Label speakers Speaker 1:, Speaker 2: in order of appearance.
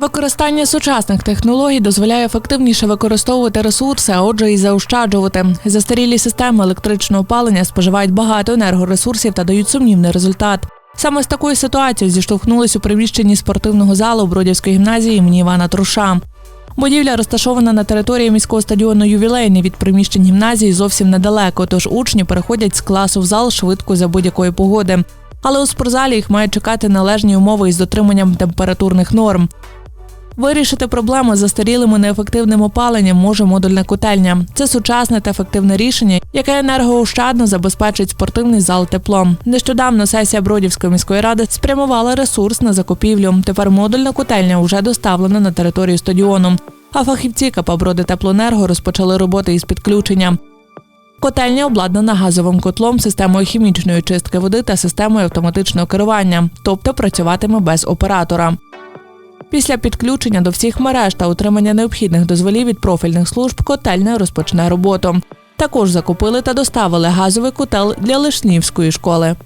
Speaker 1: Використання сучасних технологій дозволяє ефективніше використовувати ресурси, а отже, і заощаджувати. Застарілі системи електричного опалення споживають багато енергоресурсів та дають сумнівний результат. Саме з такою ситуацією зіштовхнулись у приміщенні спортивного залу Бродівської гімназії імені Івана Труша. Будівля розташована на території міського стадіону ювілейний від приміщень гімназії зовсім недалеко, тож учні переходять з класу в зал швидко за будь-якої погоди. Але у спортзалі їх мають чекати належні умови із дотриманням температурних норм. Вирішити проблему з застарілим і неефективним опаленням може модульна котельня. Це сучасне та ефективне рішення, яке енергоощадно забезпечить спортивний зал теплом. Нещодавно сесія Бродівської міської ради спрямувала ресурс на закупівлю. Тепер модульна котельня вже доставлена на територію стадіону. А фахівці КП «Броди Теплоенерго розпочали роботи із підключення. Котельня обладнана газовим котлом, системою хімічної чистки води та системою автоматичного керування, тобто працюватиме без оператора. Після підключення до всіх мереж та отримання необхідних дозволів від профільних служб котельня розпочне роботу. Також закупили та доставили газовий котел для Лишнівської школи.